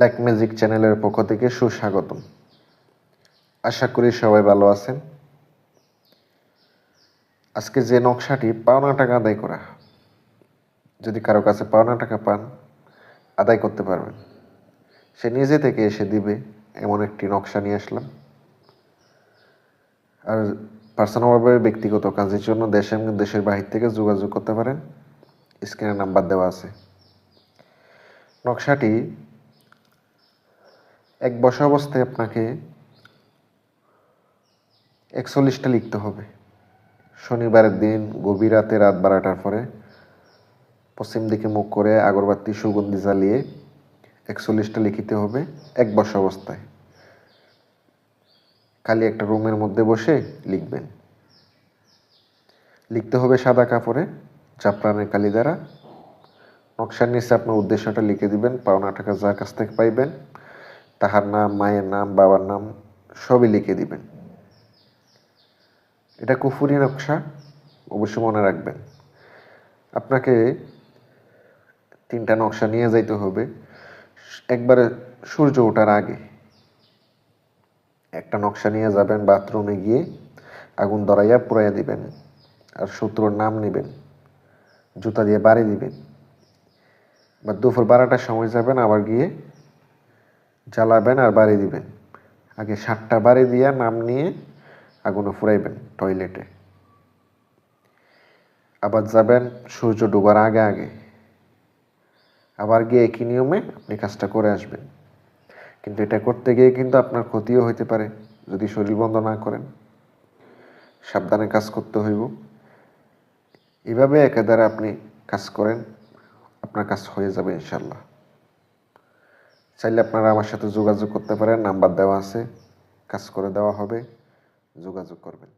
Black magic চ্যানেলের পক্ষ থেকে সুস্বাগতম। আশা করি সবাই ভালো আছেন। আজকে যে নকশাটি পাওনা টাকা আদায় করা, যদি কারও কাছে পাওনা টাকা পান, আদায় করতে পারবেন। সে নিজে থেকে এসে দিবে, এমন একটি নকশা নিয়ে আসলাম। আর পার্সোনালভাবে ব্যক্তিগত কাজের জন্য দেশে এবং দেশের বাহির থেকে যোগাযোগ করতে পারেন। স্ক্রিনে নাম্বার দেওয়া আছে। নকশাটি এক বসা অবস্থায় আপনাকে একচল্লিশটা লিখতে হবে। শনিবারের দিন, গভীর রাতে, রাত বারোটার পরে, পশ্চিম দিকে মুখ করে আগরবাতি, সুগন্ধি জ্বালিয়ে একচল্লিশটা লিখিতে হবে এক বসা অবস্থায় খালি একটা রুমের মধ্যে বসে লিখবেন। লিখতে হবে সাদা কাপড়ে, জাফরানের কালি দ্বারা। নকশার নিচে আপনার উদ্দেশ্যটা লিখে দিবেন, পাওনা টাকা যার কাছ থেকে পাইবেন। তাহার নাম, মায়ের নাম, বাবার নাম সবই লিখে দিবেন। এটা কুফুরি নকশা, অবশ্যই মনে রাখবেন। আপনাকে তিনটা নকশা নিয়ে যাইতে হবে। একবারে সূর্য ওঠার আগে একটা নকশা নিয়ে যাবেন, বাথরুমে গিয়ে আগুন ধরাইয়া পুরাইয়া দিবেন আর শত্রুর নাম নেবেন, জুতা দিয়ে বাড়ি দিবেন। বা দুপুর বারোটার সময় যাবেন, আবার গিয়ে জ্বালাবেন আর বাড়ি দিবেন। আগে সাতটা বাড়ি দিয়া নাম নিয়ে আগুনে ফুরাইবেন টয়লেটে। আবার যাবেন সূর্য ডোবার আগে আগে। আবার গিয়ে একই নিয়মে আপনি কাজটা করে আসবেন। কিন্তু এটা করতে গিয়ে কিন্তু আপনার ক্ষতিও হইতে পারে, যদি শরীর বন্ধ না করেন। সাবধানে কাজ করতে হইব। এভাবে একাধারে আপনি কাজ করেন, আপনার কাজ হয়ে যাবে ইনশাল্লাহ চাইলে আপনারা আমার সাথে যোগাযোগ করতে পারেন, নাম্বার দেওয়া আছে, কাজ করে দেওয়া হবে, যোগাযোগ করবেন।